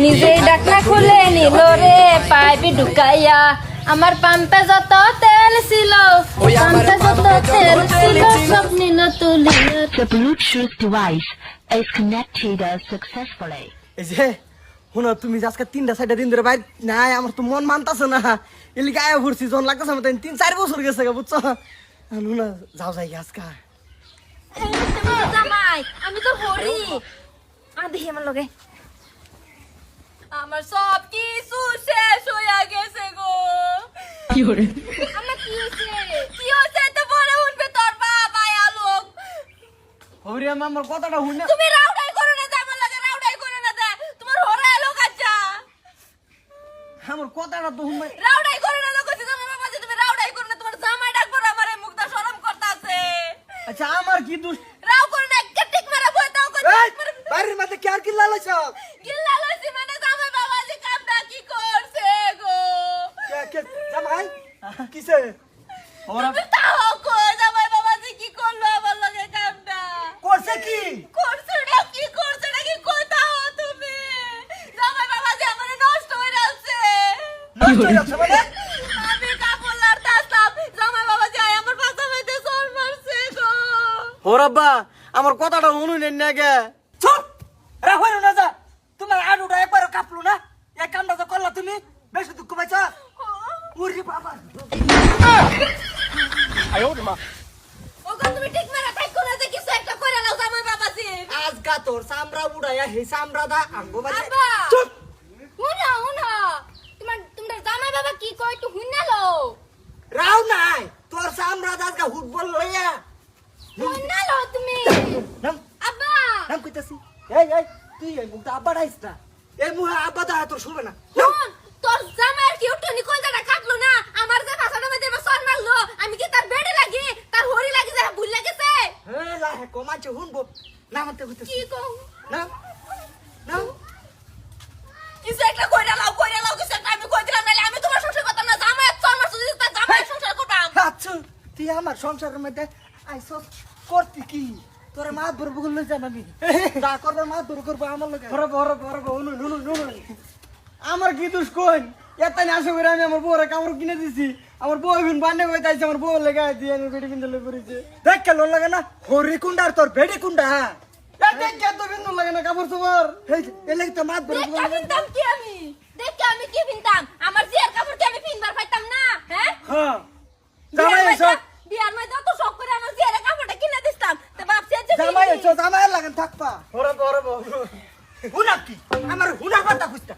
নিজেই ডাকনা খুলে নিল রে পাইপি ঢুকাইয়া আমার পাম্পে যত তেল ছিল পাম্পে যত তেল ছিল সব নিল তুলিয়া The Bluetooth device is connected uh, successfully. এই যে শুনো তুমি যে আজকে তিনটা চারটা দিন ধরে বাইর নাই আমার তো মন মানতাছে না এলি গায়ে ঘুরছি জন লাগতেছে আমার তিন চার বছর গেছে গা, বুঝছো নুনা যাও যাই আজকা জামাই আমি তো হরি আ দেখি আমার লগে আমার সব কিছু শেষ হইয়া গেছে গো। আমার কি হইছে কি হইছে তো পরে উঠবে তোর বাবা আলোক হরি আমার কথাটা শুনে তুমি রাউডাই করো না আমার লাগে রাউডাই করো না দে। তোমার হরে আলোক আচ্ছা আমার কথাটা তো শুনে রাউডাই করো না লোক তোমার বাবা যে তুমি রাউডাই করো না তোমার জামাই ডাক পরে আমারে মুখটা শরম করতাছে। আচ্ছা আমার কি দোষ? রাও করো না একটা টিক মারা বই দাও এই, বাইরের মাঝে কে আর কি লালাইছ কিসে ওরা তাও কো জামাই বাবা যে কি করল আমার লগে কামটা করছে কি? করছে না কি করছে না কি কোথাও তুমি? জামাই বাবা যে আমারে নষ্ট যাচ্ছে। নষ্ট যাচ্ছে মানে? আমি জামাই বাবা যে আমার মারছে গো। ওরাব্বা আমার কথাটা শুনুন না গে। চুপ! রে হইল না যা। তোমার আলুটা একবার কাঁপলো না এই কামটা তো করলা তুমি বেশি দুঃখ পাইছ উরি বাবা ওগো তুমি ঠিক মেরা থাইকো না যে কিছু একটা করে নাও জামাই বাবা আজ গা তোর সামরা উড়াইয়া হে সামরা দা আঙ্গো বাজে আব্বা! চুপ! হুনা হুনা তোমার তোমার জামাই বাবা কি কয় একটু হুনালো রাও নাই তোর সামরা দা আজকে ফুটবল লইয়া। হুনালো তুমি। নাম আব্বা! নাম কইতাছি। এই এই তুই এই মুখটা? আব্বা ডাইস না। এই মুখে আব্বা দা তোর শুবে না। তোর জামাইয়ের কি নিকলজাটা কাটলো না? আমার যে ভাষাটা মধ্যে এবার সর মারলো আমি কি তার বেড়ে লাগি তার হরি লাগি যা ভুল লাগেছে হে লাহে কমাচ্ছে শুনব না মানতে কি কইতাছি কও? না না। কিছু একটা কইরা লাও কইরা লাও কিছু একটা আমি কই দিলাম নাহলে আমি তোমার সংসার করতাম না জামাই চল মারছো যদি তার জামাই সংসার করতাম। আচ্ছা তুই আমার সংসারের মধ্যে আইসস করতি কি? তোরা মা ধরবো বলে জান আমি। যা করবার মা ধর করব আমার নুনু নুনু আমার কি দোষ কই? এত না আসে করে আমি আমার বউরে কামড় কিনে দিছি। আমার বউ এখন বান্নে হয়ে তাইছে আমার বউ লেগে দিয়ে আমি বেডি কিনতে লেগে পড়েছে। দেখ কে লোন লাগে না হরি কুন্ডা আর তোর বেডি কুন্ডা এ দেখ কে তো বিন্দু লাগে না কাপড় তোমার এই লাগি তো মা ধরে দেখে পিনতাম কি আমি? দেখে আমি কি পিনতাম আমার জিয়ার কাপড় কি আমি পিনবার পাইতাম না হ্যাঁ? হ্যাঁ। জামাই এসো মধ্যে- বিয়ার মধ্যে তো শখ করে আমার জিয়ার কাপড়টা কিনে দিতাম তো ভাবছি যে জামাই এসো জামাই লাগান হরব হরব হুনা কি আমার হুনা কথা খুঁজতা